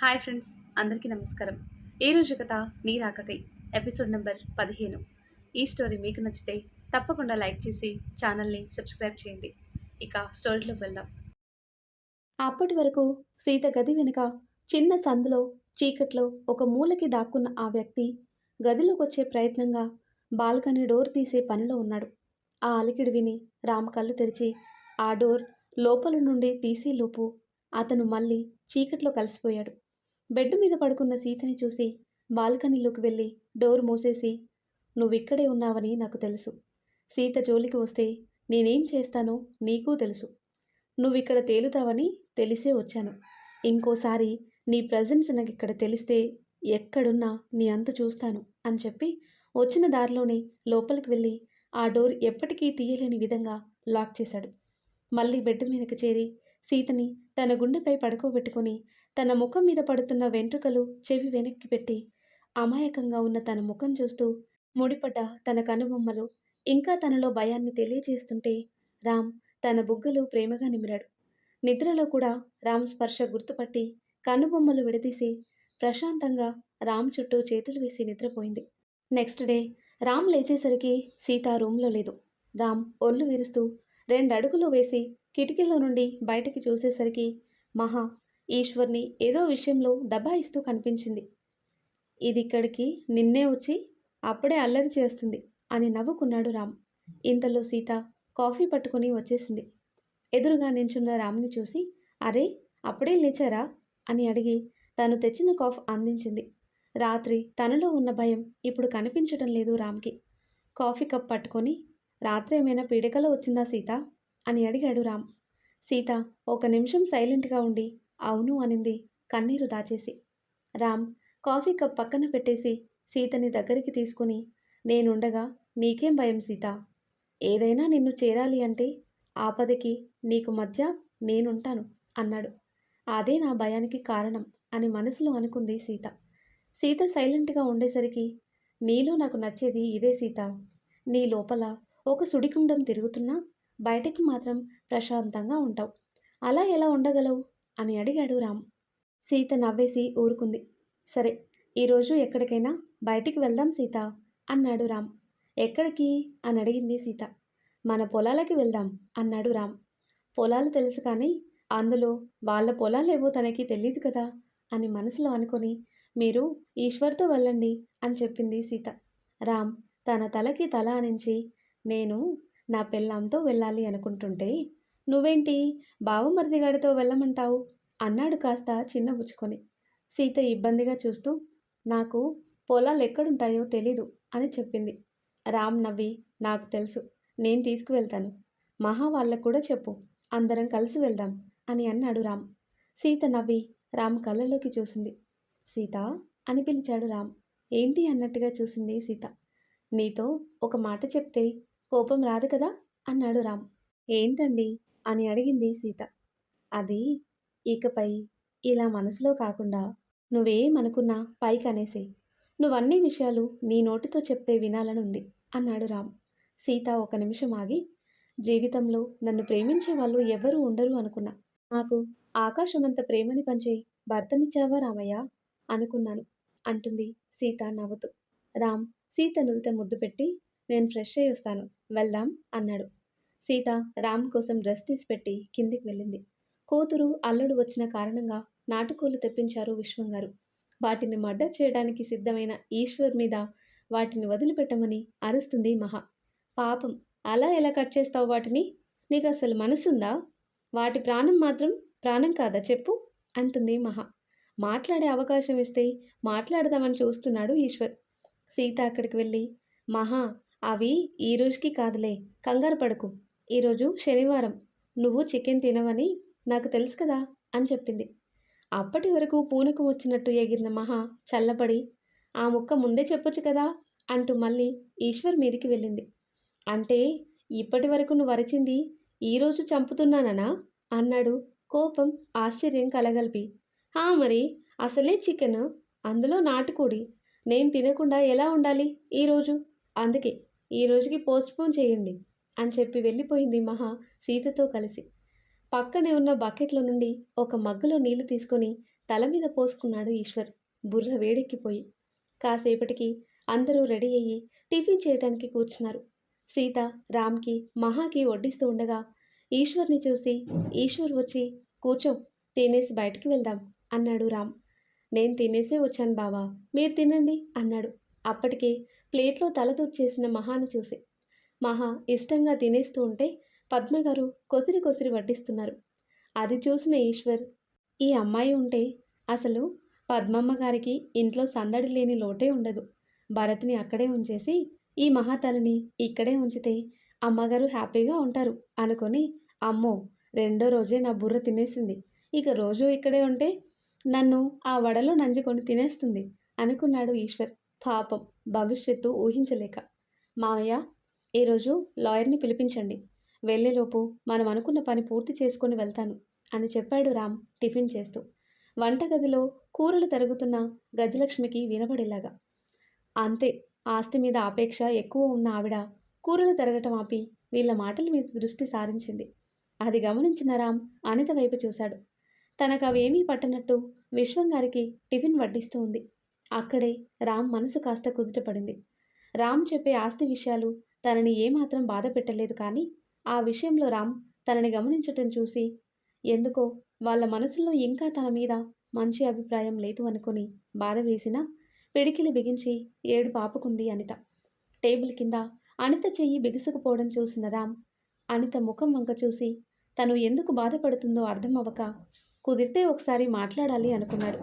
Hi friends అందరికీ నమస్కారం. ఈరోజు కథ నీ ఎపిసోడ్ నెంబర్ పదిహేను. ఈ స్టోరీ మీకు నచ్చితే తప్పకుండా లైక్ చేసి ఛానల్ని సబ్స్క్రైబ్ చేయండి. ఇక స్టోరీలోకి వెళ్దాం. అప్పటి వరకు సీత గది వెనుక చిన్న సందులో చీకట్లో ఒక మూలకి దాక్కున్న ఆ వ్యక్తి గదిలోకి వచ్చే ప్రయత్నంగా బాల్కనీ డోర్ తీసే పనిలో ఉన్నాడు. ఆ అలికిడి విని రామ్ కళ్ళు తెరిచి ఆ డోర్ లోపల నుండి తీసేలోపు అతను మళ్ళీ చీకట్లో కలిసిపోయాడు. బెడ్ మీద పడుకున్న సీతని చూసి బాల్కనీలోకి వెళ్ళి డోర్ మూసేసి నువ్విక్కడే ఉన్నావని నాకు తెలుసు. సీత జోలికి వస్తే నేనేం చేస్తానో నీకూ తెలుసు. నువ్విక్కడ తేలుతావని తెలిసే వచ్చాను. ఇంకోసారి నీ ప్రజెన్స్ నాకు ఇక్కడ తెలిస్తే ఎక్కడున్నా నీ అంతు చూస్తాను అని చెప్పి వచ్చిన దారిలోనే లోపలికి వెళ్ళి ఆ డోర్ ఎప్పటికీ తీయలేని విధంగా లాక్ చేశాడు. మళ్ళీ బెడ్ మీదకి చేరి సీతని తన గుండెపై పడుకోబెట్టుకొని తన ముఖం మీద పడుతున్న వెంట్రుకలు చెవి వెనక్కి పెట్టి అమాయకంగా ఉన్న తన ముఖం చూస్తూ ముడిపడ్డ తన కనుబొమ్మలు ఇంకా తనలో భయాన్ని తెలియజేస్తుంటే రామ్ తన బుగ్గలు ప్రేమగా నిమిరాడు. నిద్రలో కూడా రామ్ స్పర్శ గుర్తుపట్టి కనుబొమ్మలు విడదీసి ప్రశాంతంగా రామ్ చుట్టూ చేతులు వేసి నిద్రపోయింది. నెక్స్ట్ డే రామ్ లేచేసరికి సీత రూమ్లో లేదు. రామ్ ఒళ్ళు విరుస్తూ రెండు అడుగులు వేసి కిటికీలో నుండి బయటికి చూసేసరికి మహా ఈశ్వర్ని ఏదో విషయంలో దబాయిస్తూ కనిపించింది. ఇది ఇక్కడికి నిన్నే వచ్చి అప్పుడే అల్లరి చేస్తుంది అని నవ్వుకున్నాడు రామ్. ఇంతలో సీత కాఫీ పట్టుకుని వచ్చేసింది. ఎదురుగా నించున్న రామ్ని చూసి అరే అప్పుడే లేచారా? అని అడిగి తను తెచ్చిన కాఫ్ అందించింది. రాత్రి తనలో ఉన్న భయం ఇప్పుడు కనిపించడం లేదు రామ్కి. కాఫీ కప్ పట్టుకొని రాత్రి ఏమైనా పీడకలో వచ్చిందా సీత? అని అడిగాడు రామ్. సీత ఒక నిమిషం సైలెంట్గా ఉండి అవును అనింది కన్నీరు దాచేసి. రామ్ కాఫీ కప్ పక్కన పెట్టేసి సీతని దగ్గరికి తీసుకుని నేనుండగా నీకేం భయం సీత? ఏదైనా నిన్ను చేరాలి అంటే ఆపదకి నీకు మధ్య నేనుంటాను అన్నాడు. అదే నా భయానికి కారణం అని మనసులో అనుకుంది సీత. సీత సైలెంట్గా ఉండేసరికి నీలో నాకు నచ్చేది ఇదే సీత. నీ లోపల ఒక సుడిగుండం తిరుగుతున్నా బయటకి మాత్రం ప్రశాంతంగా ఉంటావు. అలా ఎలా ఉండగలవు? అని అడిగాడు రామ్. సీత నవ్వేసి ఊరుకుంది. సరే ఈరోజు ఎక్కడికైనా బయటికి వెళ్దాం సీత అన్నాడు రామ్. ఎక్కడికి? అని అడిగింది సీత. మన పొలాలకి వెళ్దాం అన్నాడు రామ్. పొలాలు తెలుసు కానీ అందులో వాళ్ళ పొలాలేవో తనకి తెలియదు కదా అని మనసులో అనుకొని మీరు ఈశ్వర్తో వెళ్ళండి అని చెప్పింది సీత. రామ్ తన తలకి తల అనించి నేను నా పెళ్ళాంతో వెళ్ళాలి అనుకుంటుంటే నువ్వేంటి? బావమరిదిగాడితో వెళ్ళమంటావు? అన్నాడు కాస్త చిన్నబుచ్చుకొని సీత ఇబ్బందిగా చూస్తూ నాకు పొలాలు ఎక్కడుంటాయో తెలీదు అని చెప్పింది. రామ్ నవ్వి నాకు తెలుసు నేను తీసుకువెళ్తాను. మహా వాళ్ళకు కూడా చెప్పు అందరం కలిసి వెళ్దాం అని అన్నాడు రామ్. సీత నవ్వి రామ్ కళ్ళలోకి చూసింది. సీత? అని పిలిచాడు రామ్. ఏంటి అన్నట్టుగా చూసింది సీత. నీతో ఒక మాట చెప్తే కోపం రాదు కదా? అన్నాడు రామ్. ఏంటండి? అని అడిగింది సీత. అది ఇకపై ఇలా మనసులో కాకుండా నువ్వేమనుకున్నా పైకి అనేసేయి నువ్వన్నీ విషయాలు నీ నోటితో చెప్తే వినాలనుంది అన్నాడు రామ్. సీత ఒక నిమిషం ఆగి జీవితంలో నన్ను ప్రేమించే వాళ్ళు ఎవరూ ఉండరు అనుకున్నా. నాకు ఆకాశమంత ప్రేమని పంచే భర్తనిచ్చావా రామయ్య? అనుకున్నాను అంటుంది సీత నవ్వుతూ. రామ్ సీత నుదుట ముద్దు పెట్టి నేను ఫ్రెష్ అయ్యి వస్తాను. వెళ్దాం అన్నాడు. సీత రామ్ కోసం డ్రెస్ తీసి పెట్టి కిందికి వెళ్ళింది. కూతురు అల్లుడు వచ్చిన కారణంగా నాటుకోలు తెప్పించారు విశ్వం గారు. వాటిని మర్డర్ చేయడానికి సిద్ధమైన ఈశ్వర్ మీద వాటిని వదిలిపెట్టమని అరుస్తుంది మహా. పాపం అలా ఎలా కట్ చేస్తావు వాటిని? నీకు అసలు మనసుందా? వాటి ప్రాణం మాత్రం ప్రాణం కాదా చెప్పు అంటుంది మహా. మాట్లాడే అవకాశం ఇస్తే మాట్లాడదామని చూస్తున్నాడు ఈశ్వర్. సీత అక్కడికి వెళ్ళి మహా అవి ఈ రోజుకి కాదులే కంగారు పడకు ఈరోజు శనివారం. నువ్వు చికెన్ తినవని నాకు తెలుసు కదా అని చెప్పింది. అప్పటి వరకు పూనకు వచ్చినట్టు ఎగిరిన మహా చల్లబడి ఆ ముక్క ముందే చెప్పొచ్చు కదా అంటూ మళ్ళీ ఈశ్వర్ మీదికి వెళ్ళింది. అంటే ఇప్పటి వరకు నువ్వు అరిచింది ఈరోజు చంపుతున్నాననా? అన్నాడు కోపం ఆశ్చర్యం కలగలిపి. హా మరి అసలే చికెన్? అందులో నాటుకోడి. నేను తినకుండా ఎలా ఉండాలి ఈరోజు అందుకే ఈ రోజుకి పోస్ట్పోన్ చేయండి. అని చెప్పి వెళ్ళిపోయింది మహా సీతతో కలిసి. పక్కనే ఉన్న బకెట్లో నుండి ఒక మగ్గులో నీళ్ళు తీసుకొని తల మీద పోసుకున్నాడు ఈశ్వర్. బుర్ర వేడెక్కిపోయి. కాసేపటికి అందరూ రెడీ అయ్యి టిఫిన్ చేయడానికి కూర్చున్నారు. సీత రామ్కి మహాకి వడ్డిస్తూ ఉండగా ఈశ్వర్ని చూసి ఈశ్వర్ వచ్చి కూర్చో తినేసి బయటికి వెళ్దాం అన్నాడు రామ్. నేను తినేసే వచ్చాను బావా మీరు తినండి అన్నాడు. అప్పటికే ప్లేట్లో తల చేసిన మహాని చూసి. మహా ఇష్టంగా తినేస్తూ ఉంటే పద్మగారు కొసిరి కొసిరి వడ్డిస్తున్నారు. అది చూసిన ఈశ్వర్ ఈ అమ్మాయి ఉంటే అసలు పద్మమ్మ గారికి ఇంట్లో సందడి లేని లోటే ఉండదు. భరత్ని అక్కడే ఉంచేసి ఈ మహాతలని ఇక్కడే ఉంచితే అమ్మగారు హ్యాపీగా ఉంటారు అనుకొని అమ్మో రెండో రోజే నా బుర్ర తినేసింది. ఇక రోజు ఇక్కడే ఉంటే నన్ను ఆ వడలో నంజుకొని తినేస్తుంది అనుకున్నాడు ఈశ్వర్. పాపం భవిష్యత్తు ఊహించలేక. మావయ్య ఈరోజు లాయర్ని పిలిపించండి. వెళ్ళేలోపు మనం అనుకున్న పని పూర్తి చేసుకొని వెళ్తాను అని చెప్పాడు రామ్ టిఫిన్ చేస్తూ. వంటగదిలో కూరలు తరుగుతున్న గజలక్ష్మికి వినబడేలాగా అంతే ఆస్తి మీద ఆపేక్ష ఎక్కువ ఉన్న ఆవిడ కూరలు తరగటం ఆపి వీళ్ళ మాటల మీద దృష్టి సారించింది. అది గమనించిన రామ్ అనిత వైపు చూశాడు. తనకు అవేమీ పట్టనట్టు విశ్వం గారికి టిఫిన్ వడ్డిస్తూ ఉంది. అక్కడే రామ్ మనసు కాస్త కుదుటపడింది. రామ్ చెప్పే ఆస్తి విషయాలు తనని ఏమాత్రం బాధ పెట్టలేదు కానీ ఆ విషయంలో రామ్ తనని గమనించటం చూసి ఎందుకో వాళ్ళ మనసులో ఇంకా తన మీద మంచి అభిప్రాయం లేదు అనుకుని బాధ వేసినా పిడికిలి బిగించి ఏడు పాపుకుంది అనిత. టేబుల్ కింద అనిత చెయ్యి బిగుసుకుపోవడం చూసిన రామ్ అనిత ముఖం వంక చూసి తను ఎందుకు బాధపడుతుందో అర్థం అవ్వక కుదిరితే ఒకసారి మాట్లాడాలి అనుకున్నాడు.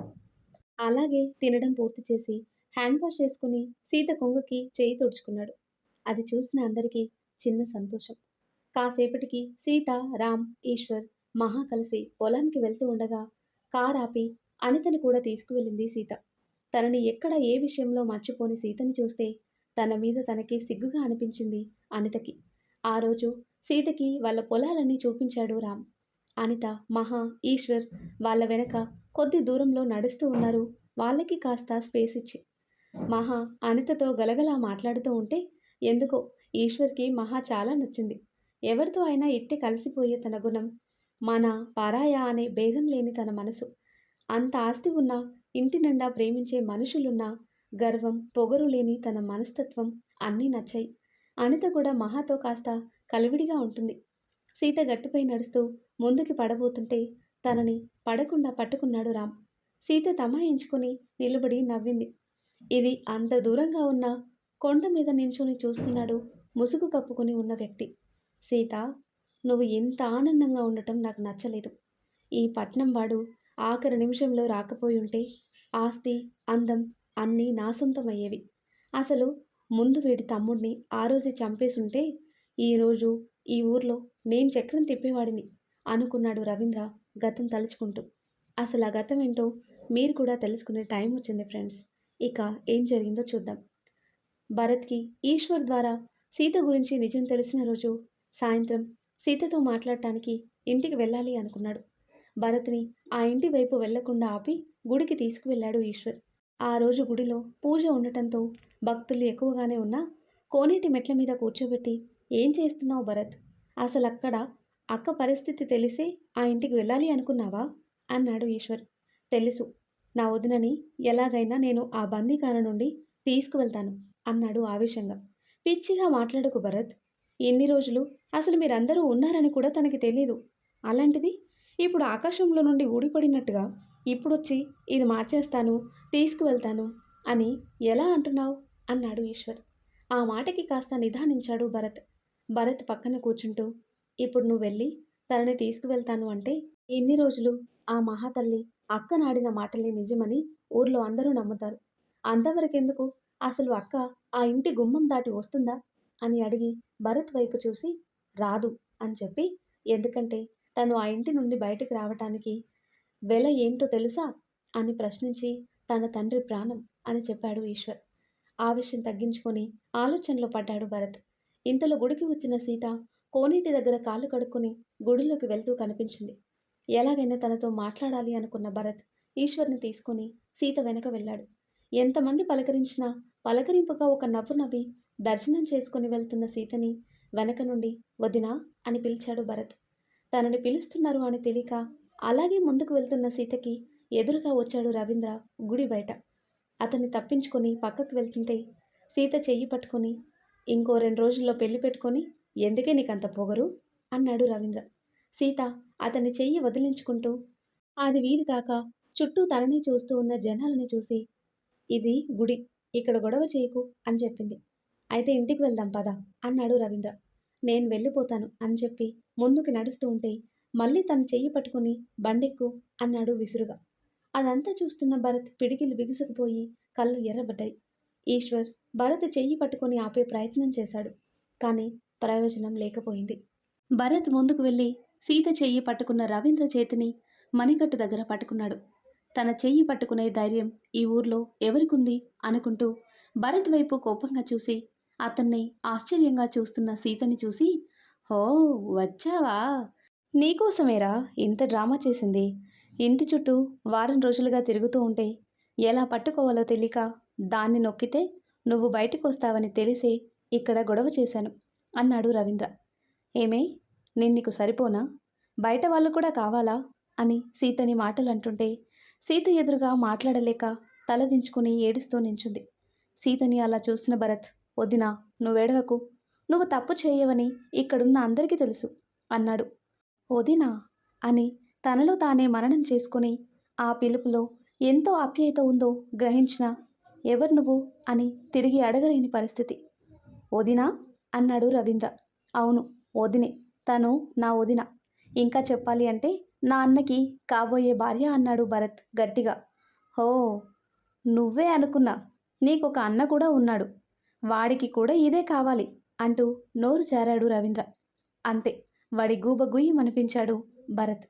అలాగే తినడం పూర్తి చేసి హ్యాండ్ వాష్ చేసుకుని సీత కొంగుకి చేయి తుడుచుకున్నాడు. అది చూసిన అందరికీ చిన్న సంతోషం. కాసేపటికి సీత రామ్ ఈశ్వర్ మహా కలిసి పొలానికి వెళ్తూ ఉండగా కార్ ఆపి అనితని కూడా తీసుకువెళ్ళింది సీత. తనని ఎక్కడ ఏ విషయంలో మర్చిపోని సీతని చూస్తే తన మీద తనకి సిగ్గుగా అనిపించింది అనితకి. ఆ రోజు సీతకి వాళ్ళ పొలాలన్నీ చూపించాడు రామ్. అనిత మహా ఈశ్వర్ వాళ్ళ వెనక కొద్ది దూరంలో నడుస్తూ ఉన్నారు. వాళ్ళకి కాస్త స్పేస్ ఇచ్చి. మహా అనితతో గలగలా మాట్లాడుతూ ఉంటే ఎందుకో? ఈశ్వర్కి మహా చాలా నచ్చింది. ఎవరితో అయినా ఇట్టే కలిసిపోయే తన గుణం. మన పరాయ అనే భేదం లేని తన మనసు. అంత ఆస్తి ఉన్నా ఇంటి నిండా ప్రేమించే మనుషులున్నా గర్వం పొగరు లేని తన మనస్తత్వం అన్నీ నచ్చాయి. అనిత కూడా మహాతో కాస్త కలివిడిగా ఉంటుంది. సీత గట్టుపై నడుస్తూ ముందుకి పడబోతుంటే తనని పడకుండా పట్టుకున్నాడు రామ్. సీత తమాయించుకొని నిలబడి నవ్వింది. ఇది అంత దూరంగా ఉన్న కొండ మీద నించుని చూస్తున్నాడు ముసుగు కప్పుకొని ఉన్న వ్యక్తి. సీత నువ్వు ఇంత ఆనందంగా ఉండటం నాకు నచ్చలేదు. ఈ పట్నం వాడు ఆఖరి నిమిషంలో రాకపోయి ఉంటే ఆస్తి అందం అన్నీ నాసొంతమయ్యేవి అసలు ముందు వీడి తమ్ముడిని ఆ రోజే చంపేసుంటే ఈరోజు ఈ ఊర్లో నేను చక్రం తిప్పేవాడిని అనుకున్నాడు రవీంద్ర గతం తలుచుకుంటూ. అసలు ఆ గతం ఏంటో మీరు కూడా తెలుసుకునే టైం వచ్చింది ఫ్రెండ్స్. ఇక ఏం జరిగిందో చూద్దాం. భరత్కి ఈశ్వర్ ద్వారా సీత గురించి నిజం తెలిసిన రోజు సాయంత్రం సీతతో మాట్లాడటానికి ఇంటికి వెళ్ళాలి అనుకున్నాడు. భరత్ని ఆ ఇంటి వైపు వెళ్ళకుండా ఆపి గుడికి తీసుకువెళ్ళాడు ఈశ్వర్. ఆ రోజు గుడిలో పూజ ఉండటంతో భక్తులు ఎక్కువగానే ఉన్నా కోనేటి మెట్ల మీద కూర్చోబెట్టి ఏం చేస్తున్నావు భరత్? అసలు అక్కడ అక్క పరిస్థితి తెలిసే ఆ ఇంటికి వెళ్ళాలి అనుకున్నావా అన్నాడు ఈశ్వర్. తెలుసు. నా వదినని ఎలాగైనా నేను ఆ బందీఖాన నుండి తీసుకువెళ్తాను. అన్నాడు ఆవేశంగా. పిచ్చిగా మాట్లాడకు భరత్. ఎన్ని రోజులు? అసలు మీరందరూ ఉన్నారని కూడా తనకి తెలియదు అలాంటిది? ఇప్పుడు ఆకాశంలో నుండి ఊడిపడినట్టుగా ఇప్పుడొచ్చి ఇది మార్చేస్తాను తీసుకువెళ్తాను అని ఎలా అంటున్నావు? అన్నాడు ఈశ్వర్. ఆ మాటకి కాస్త నిదానించాడు భరత్. భరత్ పక్కన కూర్చుంటూ ఇప్పుడు నువ్వు వెళ్ళి తనని తీసుకువెళ్తాను అంటే ఎన్ని రోజులు? ఆ మహాతల్లి అక్క నాడిన మాటలే నిజమని ఊర్లో అందరూ నమ్ముతారు. అంతవరకెందుకు? అసలు అక్క ఆ ఇంటి గుమ్మం దాటి వస్తుందా? అని అడిగి భరత్ వైపు చూసి రాదు అని చెప్పి ఎందుకంటే తను ఆ ఇంటి నుండి బయటకు రావటానికి వెల ఏంటో తెలుసా? అని ప్రశ్నించి తన తండ్రి ప్రాణం అని చెప్పాడు ఈశ్వర్. ఆ విషయం తగ్గించుకొని ఆలోచనలో పడ్డాడు భరత్. ఇంతలో గుడికి వచ్చిన సీత కోనేటి దగ్గర కాళ్ళు కడుక్కొని గుడిలోకి వెళ్తూ కనిపించింది. ఎలాగైనా తనతో మాట్లాడాలి అనుకున్న భరత్ ఈశ్వర్ని తీసుకొని సీత వెనక వెళ్ళాడు. ఎంతమంది పలకరించినా పలకరింపుగా ఒక నవ్వు నవ్వి దర్శనం చేసుకుని వెళ్తున్న సీతని వెనక నుండి వదినా అని పిలిచాడు భరత్. తనని పిలుస్తున్నారు అని తెలియక అలాగే ముందుకు వెళ్తున్న సీతకి ఎదురుగా వచ్చాడు రవీంద్ర గుడి బయట. అతన్ని తప్పించుకొని పక్కకు వెళ్తుంటే సీత చెయ్యి పట్టుకొని ఇంకో రెండు రోజుల్లో పెళ్ళి పెట్టుకొని ఎందుకే నీకంత పొగరు? అన్నాడు రవీంద్ర. సీత అతని చెయ్యి వదిలించుకుంటూ అది వీలు కాక చుట్టూ తనని చూస్తూ ఉన్న జనాలని చూసి ఇది గుడి. ఇక్కడ గొడవ చేయకు అని చెప్పింది. అయితే ఇంటికి వెళ్దాం పద అన్నాడు రవీంద్ర. నేను వెళ్ళిపోతాను అని చెప్పి ముందుకు నడుస్తూ ఉంటే మళ్ళీ తన చెయ్యి పట్టుకుని బండెక్కు అన్నాడు విసురుగా. అదంతా చూస్తున్న భరత్ పిడికిలు బిగుసుకుపోయి కళ్ళు ఎర్రబడ్డాయి. ఈశ్వర్ భరత్ చెయ్యి పట్టుకొని ఆపే ప్రయత్నం చేశాడు కానీ ప్రయోజనం లేకపోయింది. భరత్ ముందుకు వెళ్ళి సీత చెయ్యి పట్టుకున్న రవీంద్ర చేతిని మణికట్టు దగ్గర పట్టుకున్నాడు. తన చెయ్యి పట్టుకునే ధైర్యం ఈ ఊర్లో ఎవరికుంది అనుకుంటూ భరత్ వైపు కోపంగా చూసి అతన్ని ఆశ్చర్యంగా చూస్తున్న సీతని చూసి హో వచ్చావా? నీకోసమేరా ఇంత డ్రామా చేసింది? ఇంటి చుట్టూ వారం రోజులుగా తిరుగుతూ ఉంటే ఎలా పట్టుకోవాలో తెలియక దాన్ని నొక్కితే నువ్వు బయటకు వస్తావని తెలిసే ఇక్కడ గొడవ చేశాను అన్నాడు రవీంద్ర. ఏమే నేను నీకు సరిపోనా? బయట వాళ్ళు కూడా కావాలా? అని సీతని మాటలు అంటుంటే సీత ఎదురుగా మాట్లాడలేక తలదించుకుని ఏడుస్తూ నించుంది. సీతని అలా చూసిన భరత్ వదినా నువ్వేడవకు. నువ్వు తప్పు చేయవని ఇక్కడున్న అందరికీ తెలుసు అన్నాడు. వదినా అని తనలో తానే మననం చేసుకుని ఆ పిలుపులో ఎంతో ఆప్యాయత ఉందో గ్రహించిన ఎవరు నువ్వు? అని తిరిగి అడగలేని పరిస్థితి. వదినా అన్నాడు రవీంద్ర. అవును వదినే. తను నా వదిన. ఇంకా చెప్పాలి అంటే నా అన్నకి కాబోయే భార్య అన్నాడు భరత్ గట్టిగా. హో నువ్వే అనుకున్నా నీకొక అన్న కూడా ఉన్నాడు. వాడికి కూడా ఇదే కావాలి అంటూ నోరు జారాడు రవీంద్ర. అంతే వాడి గూబగూయి మనిపించాడు భరత్.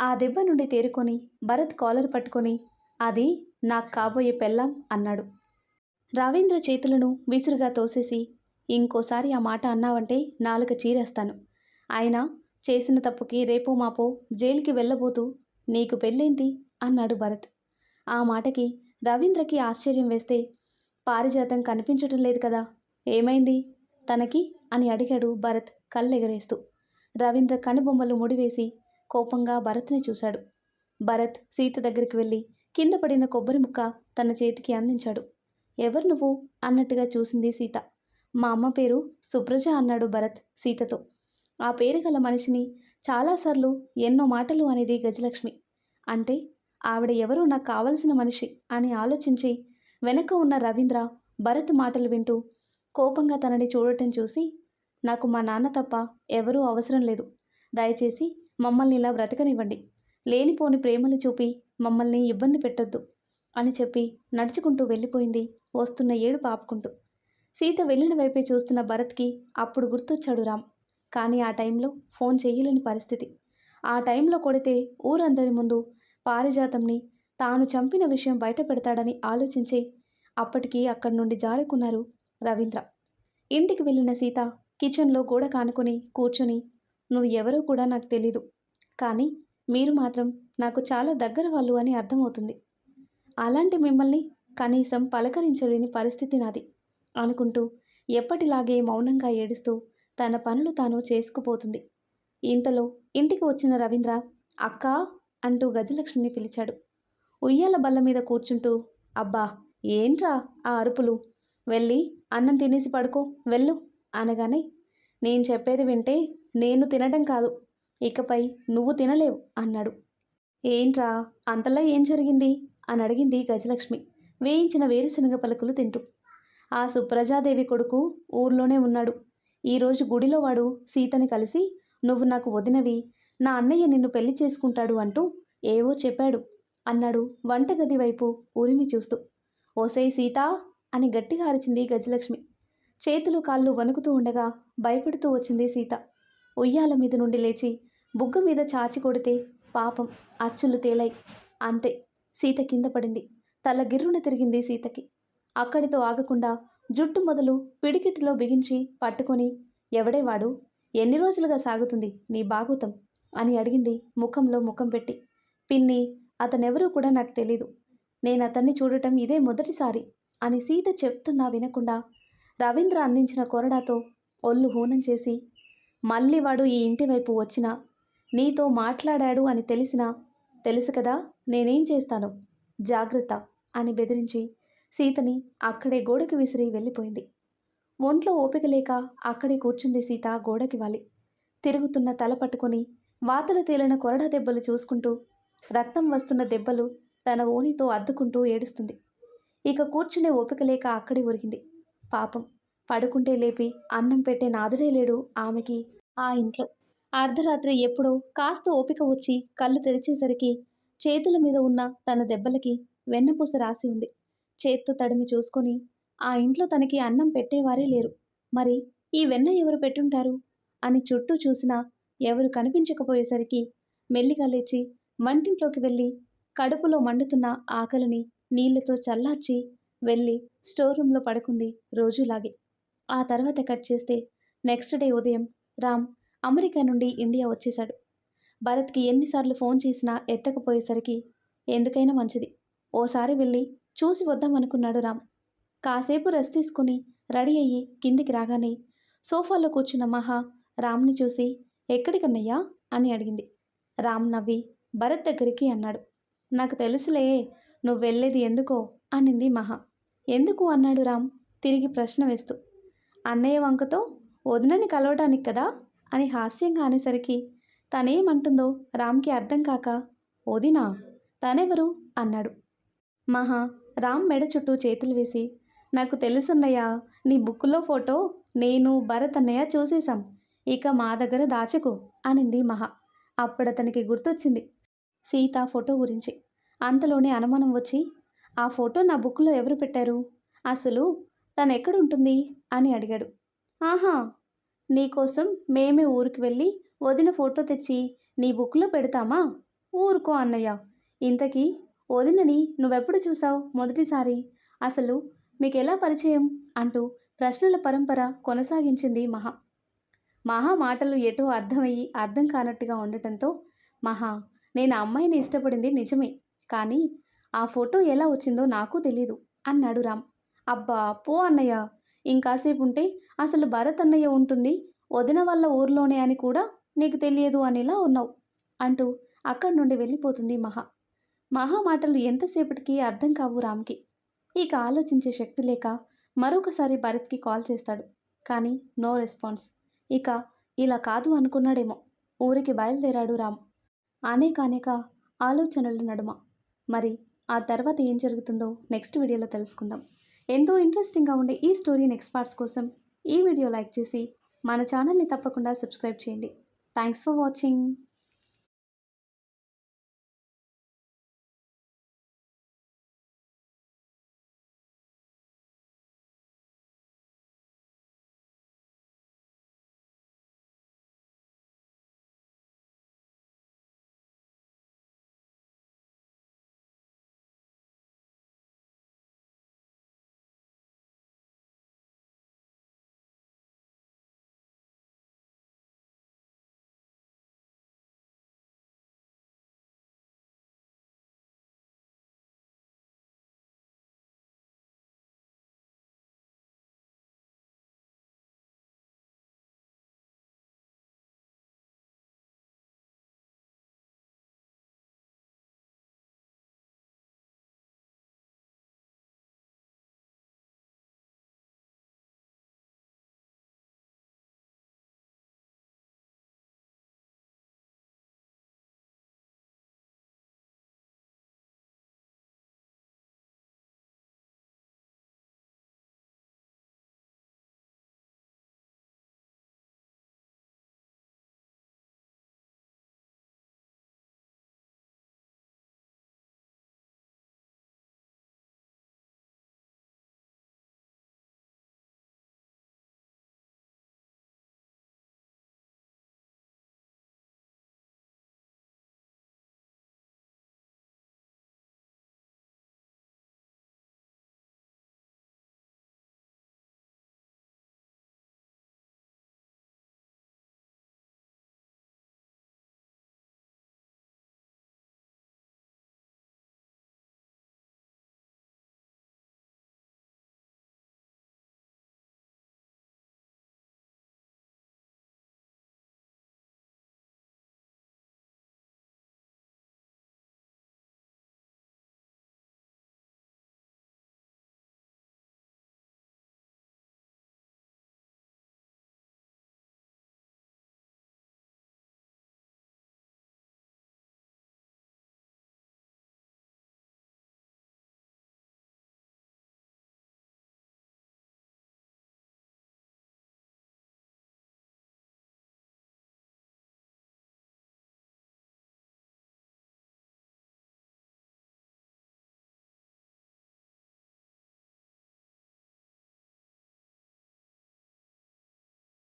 ఆ దెబ్బ నుండి తేరుకొని భరత్ కాలర్ పట్టుకొని అది నాకు కాబోయే పెళ్ళాం అన్నాడు. రవీంద్ర చేతులను విసురుగా తోసేసి ఇంకోసారి ఆ మాట అన్నావంటే నాలుక చీరేస్తాను. అయినా చేసిన తప్పుకి రేపో మాపో జైలుకి వెళ్ళబోతూ నీకు పెళ్ళేంటి? అన్నాడు భరత్. ఆ మాటకి రవీంద్రకి ఆశ్చర్యం వేస్తే పారిజాతం కనిపించటం లేదు కదా? ఏమైంది? తనకి? అని అడిగాడు భరత్ కళ్ళెగరేస్తూ. రవీంద్ర కనుబొమ్మలు ముడివేసి కోపంగా భరత్ని చూశాడు. భరత్ సీత దగ్గరికి వెళ్ళి కింద పడిన కొబ్బరి ముక్క తన చేతికి అందించాడు. ఎవరు నువ్వు? అన్నట్టుగా చూసింది సీత. మా అమ్మ పేరు సుప్రజ అన్నాడు భరత్ సీతతో. ఆ పేరు గల మనిషిని చాలాసార్లు ఎన్నో మాటలు అనేది గజలక్ష్మి. అంటే ఆవిడ ఎవరో నాకు కావలసిన మనిషి అని ఆలోచించి వెనక ఉన్న రవీంద్ర భరత్ మాటలు వింటూ కోపంగా తనని చూడటం చూసి నాకు మా నాన్న తప్ప ఎవరూ అవసరం లేదు. దయచేసి మమ్మల్ని ఇలా బ్రతకనివ్వండి. లేనిపోని ప్రేమలు చూపి మమ్మల్ని ఇబ్బంది పెట్టొద్దు అని చెప్పి నడుచుకుంటూ వెళ్ళిపోయింది వస్తున్న ఏడు పాపుకుంటూ సీత వెళ్ళిన వైపే చూస్తున్న భరత్కి అప్పుడు గుర్తొచ్చాడు రామ్. కానీ ఆ టైంలో ఫోన్ చేయలేని పరిస్థితి. ఆ టైంలో కొడితే ఊరందరి ముందు పారిజాతంని తాను చంపిన విషయం బయట పెడతాడని ఆలోచించి అప్పటికి అక్కడి నుండి జారుకున్నారు రవీంద్ర. ఇంటికి వెళ్ళిన సీత కిచెన్లో గోడ కానుకొని కూర్చొని నువ్వు ఎవరో కూడా నాకు తెలీదు కానీ మీరు మాత్రం నాకు చాలా దగ్గర వాళ్ళు అని అర్థమవుతుంది. అలాంటి మిమ్మల్ని కనీసం పలకరించలేని పరిస్థితి నాది అనుకుంటూ ఎప్పటిలాగే మౌనంగా ఏడుస్తూ తన పనులు తాను చేసుకుపోతుంది. ఇంతలో ఇంటికి వచ్చిన రవీంద్ర అక్క అంటూ గజలక్ష్మిని పిలిచాడు. ఉయ్యాల బల్ల మీద కూర్చుంటూ అబ్బా ఏంట్రా ఆ అరుపులు? వెళ్ళి అన్నం తినేసి పడుకో వెళ్ళు అనగానే నేను చెప్పేది వింటే నేను తినడం కాదు ఇకపై నువ్వు తినలేవు అన్నాడు. ఏంట్రా అంతలా ఏం జరిగింది? అని అడిగింది గజలక్ష్మి. వేయించిన వేరుశనగ పలుకులు తింటూ. ఆ సుప్రజాదేవి కొడుకు ఊర్లోనే ఉన్నాడు. ఈరోజు గుడిలో వాడు సీతని కలిసి నువ్వు నాకు వదినవి నా అన్నయ్య నిన్ను పెళ్ళి చేసుకుంటాడు అంటూ ఏవో చెప్పాడు. అన్నాడు వంటగది వైపు ఉరిమి చూస్తూ. ఓసే సీతా అని గట్టిగా అరిచింది గజలక్ష్మి. చేతులు కాళ్ళు వణుకుతూ ఉండగా భయపడుతూ వచ్చింది సీత. ఉయ్యాల మీద నుండి లేచి బుగ్గ మీద చాచి కొడితే పాపం అచ్చులు తేలాయి. అంతే! సీత కింద పడింది. తల గిర్రున తిరిగింది సీతకి. అక్కడితో ఆగకుండా జుట్టు మొదలు పిడికిటిలో బిగించి పట్టుకొని ఎవడేవాడు ఎన్ని రోజులుగా సాగుతుంది నీ బాగుతం? అని అడిగింది ముఖంలో ముఖం పెట్టి. పిన్ని అతనెవరూ కూడా నాకు తెలీదు. నేను అతన్ని చూడటం ఇదే మొదటిసారి అని సీత చెప్తున్నా వినకుండా రవీంద్ర అందించిన కొరడాతో ఒళ్ళు హూనం చేసి మళ్ళీ వాడు ఈ ఇంటి వైపు వచ్చినా నీతో మాట్లాడాడు అని తెలిసినా తెలుసు కదా నేనేం చేస్తాను? జాగ్రత్త అని బెదిరించి సీతని అక్కడే గోడకి విసిరి వెళ్ళిపోయింది. ఒంట్లో ఓపిక లేక అక్కడే కూర్చుంది సీత గోడకి వాలి. తిరుగుతున్న తల పట్టుకొని వాతలు తేలిన కొరడ దెబ్బలు చూసుకుంటూ రక్తం వస్తున్న దెబ్బలు తన ఓనితో అద్దుకుంటూ ఏడుస్తుంది. ఇక కూర్చునే ఓపిక లేక అక్కడే ఒరిగింది. పాపం పడుకుంటే లేపి అన్నం పెట్టే నాదుడే లేడు ఆమెకి ఆ ఇంట్లో. అర్ధరాత్రి ఎప్పుడో కాస్త ఓపిక వచ్చి కళ్ళు తెరిచేసరికి చేతుల మీద ఉన్న తన దెబ్బలకి వెన్నపూస రాసి ఉంది. చేత్తో తడిమి చూసుకొని ఆ ఇంట్లో తనకి అన్నం పెట్టేవారే లేరు. మరి ఈ వెన్న ఎవరు పెట్టుంటారు? అని చుట్టూ చూసినా ఎవరు కనిపించకపోయేసరికి మెల్లిగా లేచి వంటింట్లోకి వెళ్ళి కడుపులో మండుతున్న ఆకలిని నీళ్ళతో చల్లార్చి వెళ్ళి స్టోర్ రూమ్లో పడుకుంది రోజులాగే. ఆ తర్వాత కట్ చేస్తే నెక్స్ట్ డే ఉదయం రామ్ అమెరికా నుండి ఇండియా వచ్చేశాడు. భరత్కి ఎన్నిసార్లు ఫోన్ చేసినా ఎత్తకపోయేసరికి ఎందుకైనా మంచిది. ఓసారి వెళ్ళి చూసి వద్దామనుకున్నాడు రామ్. కాసేపు రెస్ట్ తీసుకుని రెడీ అయ్యి కిందికి రాగానే సోఫాలో కూర్చున్న మహా రామ్ని చూసి ఎక్కడికన్నయ్యా? అని అడిగింది. రామ్ నవ్వి భరత్ దగ్గరికి అన్నాడు. నాకు తెలుసులే నువ్వు వెళ్ళేది ఎందుకో? అనింది మహా. ఎందుకు? అన్నాడు రామ్ తిరిగి ప్రశ్న వేస్తూ. అన్నయ్య వంకతో వదినని కలవటానికి కదా? అని హాస్యంగా అనేసరికి తనేమంటుందో రామ్కి అర్థం కాక వదినా తనెవరు? అన్నాడు. మహా రామ్ మెడ చుట్టూ చేతులు వేసి నాకు తెలుసున్నయ్యా నీ బుక్లో ఫోటో నేను భరత్ అన్నయ్య చూసేశాం. ఇక మా దగ్గర దాచకు అనింది మహా. అప్పుడతనికి గుర్తొచ్చింది సీత ఫోటో గురించి. అంతలోనే అనుమానం వచ్చి ఆ ఫోటో నా బుక్లో ఎవరు పెట్టారు? అసలు తను ఎక్కడుంటుంది అని అడిగాడు. ఆహా నీకోసం మేమే ఊరికి వెళ్ళి వదిన ఫోటో తెచ్చి నీ బుక్లో పెడతామా? ఊరుకో అన్నయ్య. ఇంతకీ వదినని నువ్వెప్పుడు చూసావు మొదటిసారి? అసలు మీకు ఎలా పరిచయం? అంటూ ప్రశ్నల పరంపర కొనసాగించింది మహా. మహా మాటలు ఎటో అర్థమయ్యి అర్థం కానట్టుగా ఉండటంతో మహా నేను ఆ అమ్మాయిని ఇష్టపడింది నిజమే కానీ ఆ ఫోటో ఎలా వచ్చిందో నాకు తెలీదు అన్నాడు రామ్. అబ్బా పో అన్నయ్య ఇంకాసేపు ఉంటే అసలు భరత్ అన్నయ్య ఉంటుంది వదిన వల్ల ఊర్లోనే అని కూడా నీకు తెలియదు అనేలా ఉన్నావు అంటూ అక్కడి నుండి వెళ్ళిపోతుంది మహా. మహా మాటలు ఎంతసేపటికి అర్థం కావు రామ్కి. ఇక ఆలోచించే శక్తి లేక మరొకసారి భరత్కి కాల్ చేస్తాడు. కానీ నో రెస్పాన్స్. ఇక ఇలా కాదు అనుకున్నాడేమో. ఊరికి బయలుదేరాడు రామ్. అనేక అనేక ఆలోచనల నడుమ. మరి ఆ తర్వాత ఏం జరుగుతుందో నెక్స్ట్ వీడియోలో తెలుసుకుందాం. ఎంతో ఇంట్రెస్టింగ్గా ఉండే ఈ స్టోరీ నెక్స్ట్ పార్ట్స్ కోసం ఈ వీడియో లైక్ చేసి మన ఛానల్ని తప్పకుండా సబ్స్క్రైబ్ చేయండి. Thanks for watching.